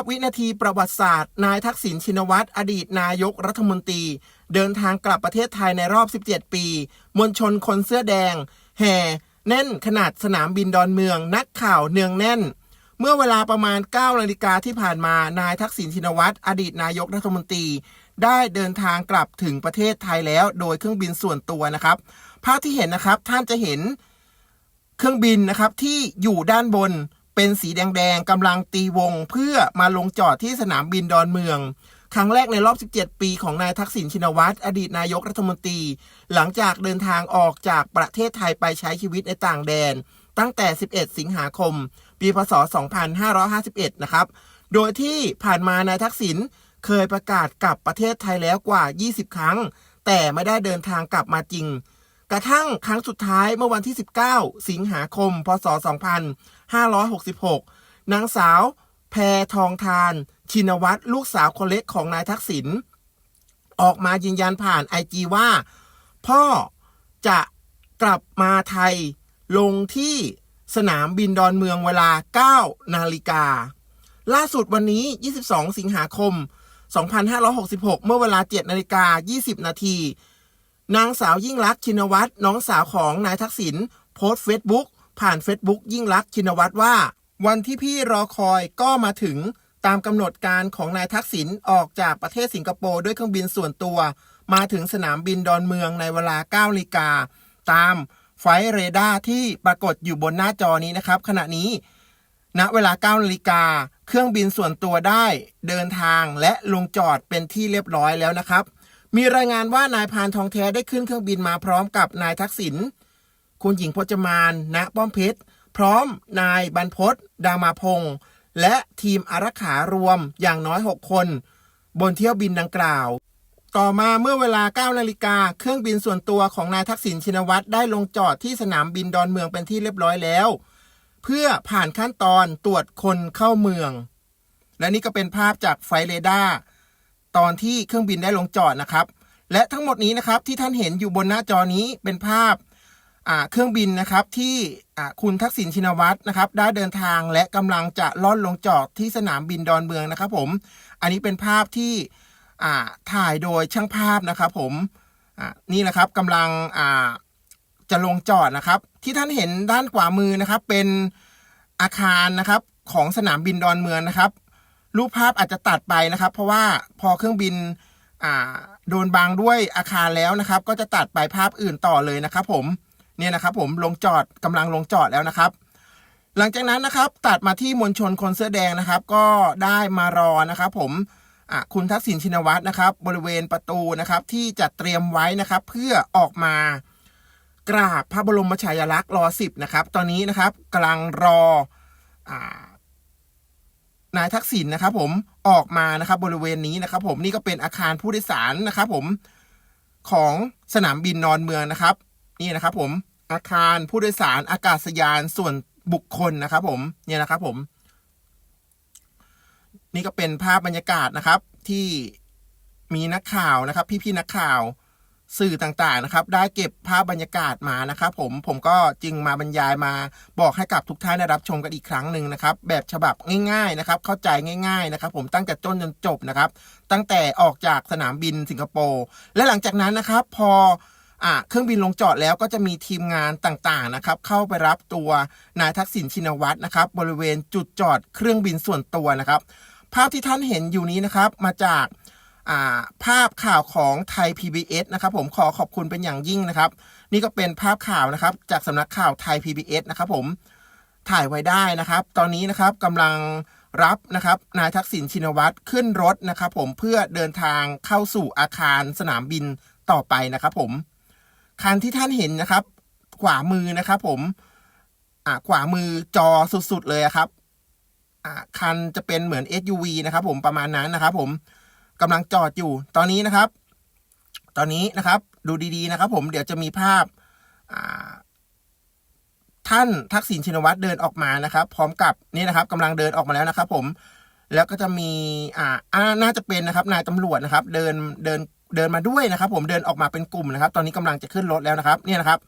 พวินาทีประวัติศาสตร์ นายทักษิณชินวัตรอดีตนายกรัฐมนตรี เดินทางกลับประเทศไทยในรอบ 17 ปี มวลชนคนเสื้อแดง แห่แน่นขนาดสนามบินดอนเมือง นักข่าวเนืองแน่น เมื่อเวลาประมาณ 9 นาฬิกาที่ผ่านมา นายทักษิณชินวัตรอดีตนายกรัฐมนตรี ได้เดินทางกลับถึงประเทศไทยแล้ว โดยเครื่องบินส่วนตัวนะครับ ภาพที่เห็นนะครับท่านจะเห็นเครื่องบินนะครับที่อยู่ด้านบน เป็นสีแดงๆกำลังตีวงเพื่อมาลงจอดที่สนามบินดอนเมือง ครั้งแรกในรอบ 17 ปีของนายทักษิณชินวัตรอดีตนายกรัฐมนตรี หลังจากเดินทางออกจากประเทศไทยไปใช้ชีวิตในต่างแดน ตั้งแต่ 11 สิงหาคม ปีพศ 2551 นะครับ โดยที่ผ่านมานายทักษิณเคยประกาศกลับประเทศไทยแล้วกว่า 20 ครั้ง แต่ไม่ได้เดินทางกลับมาจริง กระทั่งครั้งสุดท้ายเมื่อวันที่ 19 สิงหาคม พศ 2566 นางสาว แพทองทาน ชินวัตรลูกสาวคนเล็กของนายทักษิณออกมายืนยันผ่านไอจีว่า พ่อจะกลับมาไทยลงที่สนามบินดอนเมืองเวลา 9 นาฬิกา ล่าสุดวันนี้ 22 สิงหาคม 2566 เมื่อเวลา 7 นาฬิกา 20 นาที นางสาวยิ่งลักษณ์ชินวัตรน้องสาวของนายทักษิณโพสต์เฟซบุ๊กผ่านเฟซบุ๊กยิ่งลักษณ์ชินวัตรว่า วันที่พี่รอคอยก็มาถึงตามกำหนดการของนายทักษิณออกจากประเทศสิงคโปร์ด้วยเครื่องบินส่วนตัว มาถึงสนามบินดอนเมืองในเวลา9นาฬิกา ตามไฟเรดาร์ที่ปรากฏอยู่บนหน้าจอนี้นะครับ ขณะนี้ณเวลา9นาฬิกาเครื่องบินส่วนตัวได้เดินทางและลงจอดเป็นที่เรียบร้อยแล้วนะครับ มีรายงานว่านายพานทองแท้ได้ขึ้นเครื่องบินมาพร้อมกับนายทักษิณ คุณหญิงพจมาน ณ ป้อมเพชร พร้อมนายบรรพศดามาพงศ์และทีมอารักขารวมอย่างน้อย 6 คน บนเที่ยวบินดังกล่าว ต่อมาเมื่อเวลา9นาฬิกาเครื่องบินส่วนตัวของนายทักษิณชินวัตรได้ลงจอดที่สนามบินดอนเมืองเป็นที่เรียบร้อยแล้ว เพื่อผ่านขั้นตอนตรวจคนเข้าเมือง และนี่ก็เป็นภาพจากไฟเรดาร์ ตอนที่เครื่องบินได้ลงจอดนะครับ และทั้งหมดนี้นะครับที่ท่านเห็นอยู่บนหน้าจอนี้เป็นภาพเครื่องบินนะครับที่คุณทักษิณชินวัตรนะครับ ได้เดินทางและกำลังจะล่อนลงจอดที่สนามบินดอนเมืองนะครับ ผม อันนี้เป็นภาพที่ถ่ายโดยช่างภาพนะครับ ผมนี่นะครับกำลังจะลงจอดนะครับ ที่ท่านเห็นด้านขวามือนะครับ เป็นอาคารนะครับของสนามบินดอนเมืองนะครับ รูปภาพอาจจะตัดไปนะครับ เพราะว่าพอเครื่องบินอ่าโดนบังด้วยอาคารแล้วนะครับ ก็จะตัดไปภาพอื่นต่อเลยนะครับ ผมเนี่ยนะครับ ผมลงจอดกำลังลงจอดแล้วนะครับ หลังจากนั้นนะครับตัดมาที่มวลชนคนเสื้อแดงนะครับ ก็ได้มารอนะครับ ผมอะคุณทักษิณชินวัตรนะครับ บริเวณประตูนะครับ ที่จัดเตรียมไว้นะครับ เพื่อออกมากราบพระบรมฉายาลักษณ์รอสิบนะครับ ตอนนี้นะครับกำลังรออ่า นายทักษิณนะครับผมออกมานะครับบริเวณนี้นะครับ ผมนี่ก็เป็นอาคารผู้โดยสารนะครับ ผมของสนามบินนอนเมืองนะครับ นี่นะครับ ผมอาคารผู้โดยสารอากาศยานส่วนบุคคลนะครับ ผมเนี่ยนะครับ ผม นี่ก็เป็นภาพบรรยากาศนะครับ ที่มีนักข่าวนะครับ พี่ๆนักข่าว สื่อต่างๆนะครับ ได้เก็บภาพบรรยากาศมานะครับ ผมผมก็จึงมาบรรยายมาบอกให้กับทุกท่านได้รับชมกันอีกครั้งหนึ่งนะครับ แบบฉบับง่ายๆนะครับ เข้าใจง่าย ๆนะครับ ผมตั้งแต่ต้นจนจบนะครับ ตั้งแต่ออกจากสนามบินสิงคโปร์และหลังจากนั้นนะครับ พออ่าเครื่องบินลงจอดแล้วก็จะมีทีมงานต่างๆนะครับ เข้าไปรับตัวนายทักษิณชินวัตรนะครับ บริเวณจุดจอดเครื่องบินส่วนตัวนะครับ ภาพที่ท่านเห็นอยู่นี้นะครับ มาจาก ภาพข่าวของไทย PBS นะครับผมขอขอบคุณเป็นอย่างยิ่งนะครับ นี่ก็เป็นภาพข่าวนะครับ จากสำนักข่าวไทย PBS นะครับผมถ่ายไว้ได้นะครับ ตอนนี้นะครับกำลังรับนะครับนายทักษิณชินวัตรขึ้นรถนะครับผมเพื่อเดินทางเข้าสู่อาคารสนามบินต่อไปนะครับผมคันที่ท่านเห็นนะครับ ขวามือนะครับผมอ่าขวามือจอสุดๆเลยครับอ่าคันจะเป็นเหมือน SUV นะครับผมประมาณนั้นนะครับผม กำลังจอดอยู่ ตอนนี้นะครับ ตอนนี้นะครับ ดูดีๆนะครับ ผมเดี๋ยวจะมีภาพท่านทักษิณชินวัตรเดินออกมานะครับ พร้อมกับนี่นะครับกำลังเดินออกมาแล้วนะครับ ผมแล้วก็จะมีอ่าอ่าน่าจะเป็นนะครับ นายตำรวจนะครับ เดินเดินเดินมาด้วยนะครับ ผมเดินออกมาเป็นกลุ่มนะครับ ตอนนี้กำลังจะขึ้นรถแล้วนะครับ เนี่ยนะครับ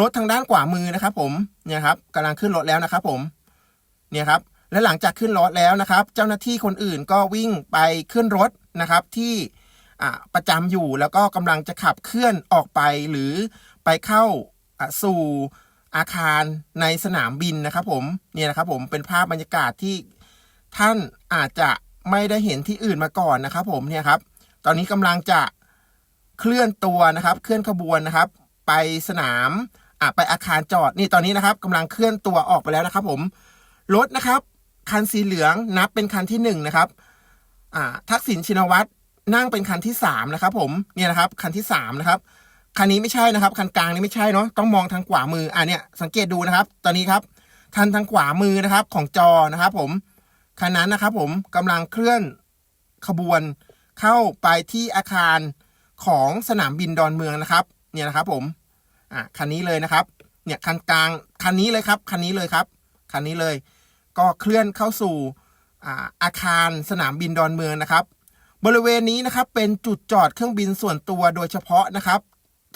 รถทางด้านขวามือนะครับ ผมเนี่ยครับกำลังขึ้นรถแล้วนะครับ ผม เนี่ยครับ และหลังจากขึ้นรถแล้วนะครับ เจ้าหน้าที่คนอื่นก็วิ่งไปขึ้นรถนะครับที่ประจำอยู่แล้วก็กำลังจะขับเคลื่อนออกไปหรือไปเข้าสู่อาคารในสนามบินนะครับผมเนี่ยนะครับผมเป็นภาพบรรยากาศที่ท่านอาจจะไม่ได้เห็นที่อื่นมาก่อนนะครับ ผมเนี่ยครับ ตอนนี้กำลังจะเคลื่อนตัวนะครับ เคลื่อนขบวนนะครับ ไปสนามอะไปอาคารจอดนี่ตอนนี้นะครับกำลังเคลื่อนตัวออกไปแล้วนะครับ ผมรถนะครับ คันสีเหลืองนับเป็นคันที่หนึ่งนะครับทักษิณชินวัตรนั่งเป็นคันที่สามนะครับผมเนี่ยนะครับคันที่สามนะครับคันนี้ไม่ใช่นะครับ คันกลางนี่ไม่ใช่เนาะต้องมองทางขวามืออ่าเนี่ยสังเกตดูนะครับ ตอนนี้ครับทันทางขวามือนะครับของจอนะครับ ผมคันนั้นนะครับ ผมกำลังเคลื่อนขบวนเข้าไปที่อาคารของสนามบินดอนเมืองนะครับ เนี่ยนะครับ ผมอ่าคันนี้เลยนะครับ เนี่ยคันกลางคันนี้เลยครับคันนี้เลยครับคันนี้เลย ก็เคลื่อนเข้าสู่อาคารสนามบินดอนเมืองนะครับ บริเวณนี้นะครับเป็นจุดจอดเครื่องบินส่วนตัวโดยเฉพาะนะครับ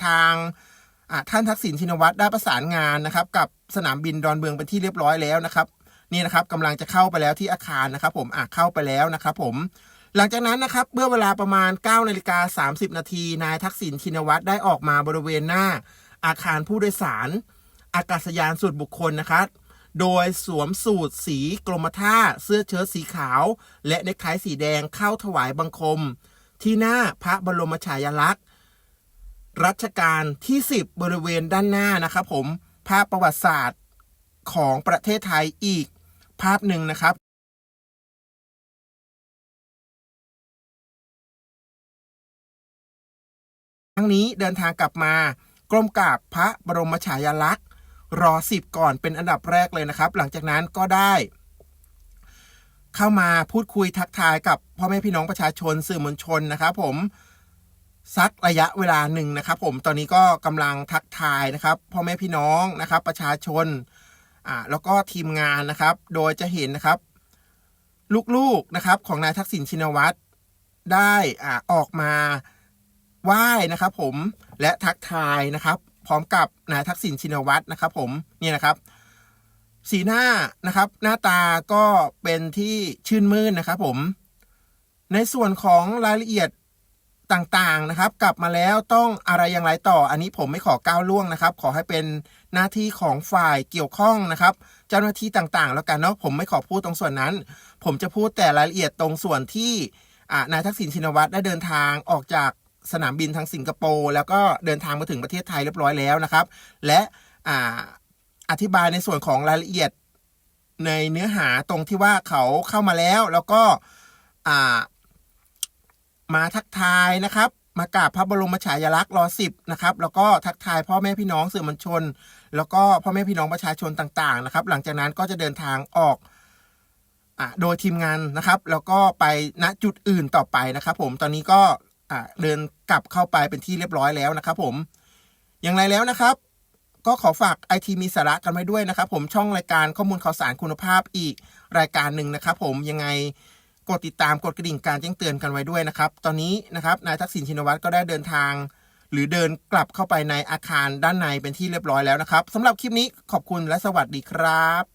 ทางท่านทักษิณชินวัตรได้ประสานงานนะครับ กับสนามบินดอนเมืองเป็นที่เรียบร้อยแล้วนะครับ นี่นะครับกำลังจะเข้าไปแล้วที่อาคารนะครับ ผมอะเข้าไปแล้วนะครับ ผม หลังจากนั้นนะครับเมื่อเวลาประมาณ9นาฬิกา30 นาทีนายทักษิณชินวัตรได้ออกมาบริเวณหน้าอาคารผู้โดยสาร อากาศยานส่วนบุคคลนะครับ โดยสวมสูทสีกรมท่าเสื้อเชิ้ตสีขาว และเนคไทสีแดงเข้าถวายบังคม ที่หน้าพระบรมฉายาลักษณ์ รัชกาลที่ 10 บริเวณด้านหน้านะครับผม ภาพประวัติศาสตร์ของประเทศไทยอีกภาพหนึ่งนะครับครั้งนี้เดินทางกลับมากรมกราบพระบรมฉายาลักษณ์ รอสิบก่อนเป็นอันดับแรกเลยนะครับ หลังจากนั้นก็ได้ เข้ามาพูดคุยทักทายกับพ่อแม่พี่น้องประชาชนสื่อมวลชนนะครับผมสักระยะเวลาหนึ่งนะครับ ผมตอนนี้ก็กำลังทักทายนะครับพ่อแม่พี่น้องนะครับ ประชาชนอ่าแล้วก็ทีมงานนะครับ โดยจะเห็นนะครับ ลูกๆนะครับของนายทักษิณชินวัตรได้อ่าออกมาไหว้นะครับ ผมและทักทายนะครับ พร้อมกับนายทักษิณชินวัตรนะครับ ผมเนี่ยนะครับ สีหน้านะครับ หน้าตาก็เป็นที่ชื่นมื่นนะครับ ผม ในส่วนของรายละเอียดต่างๆนะครับ กลับมาแล้วต้องอะไรอย่างไรต่อ อันนี้ผมไม่ขอก้าวล่วงนะครับ ขอให้เป็นหน้าที่ของฝ่ายเกี่ยวข้องนะครับ เจ้าหน้าที่ต่างๆ แล้วกันเนาะผมไม่ขอพูดตรงส่วนนั้น ผมจะพูดแต่รายละเอียดตรงส่วนที่นายทักษิณชินวัตรได้เดินทางออกจาก สนามบินทางสิงคโปร์แล้วก็เดินทางมาถึงประเทศไทยเรียบร้อยแล้วนะครับ และอ่าอธิบายในส่วนของรายละเอียดในเนื้อหาตรงที่ว่าเขาเข้ามาแล้ว แล้วก็อ่ามาทักทายนะครับ มากราบพระบรมฉายาลักษณ์รอสิบนะครับ แล้วก็ทักทายพ่อแม่พี่น้องสื่อมวลชน แล้วก็พ่อแม่พี่น้องประชาชนต่าง ๆ นะครับ หลังจากนั้นก็จะเดินทางออกอโดยทีมงานนะครับ แล้วก็ไปณจุดอื่นต่อไปนะครับ ผมตอนนี้ก็ อะเดินกลับเข้าไปเป็นที่เรียบร้อยแล้วนะครับ ผม อย่างไรแล้วนะครับ ก็ขอฝากไอทีมีสาระกันไว้ด้วยนะครับ ผมช่องรายการข้อมูลข่าวสารคุณภาพอีกรายการหนึ่งนะครับ ผมยังไงกดติดตามกดกระดิ่งการแจ้งเตือนกันไว้ด้วยนะครับ ตอนนี้นะครับนายทักษิณชินวัตรก็ได้เดินทาง หรือเดินกลับเข้าไปในอาคารด้านในเป็นที่เรียบร้อยแล้วนะครับสำหรับคลิปนี้ขอบคุณและสวัสดีครับ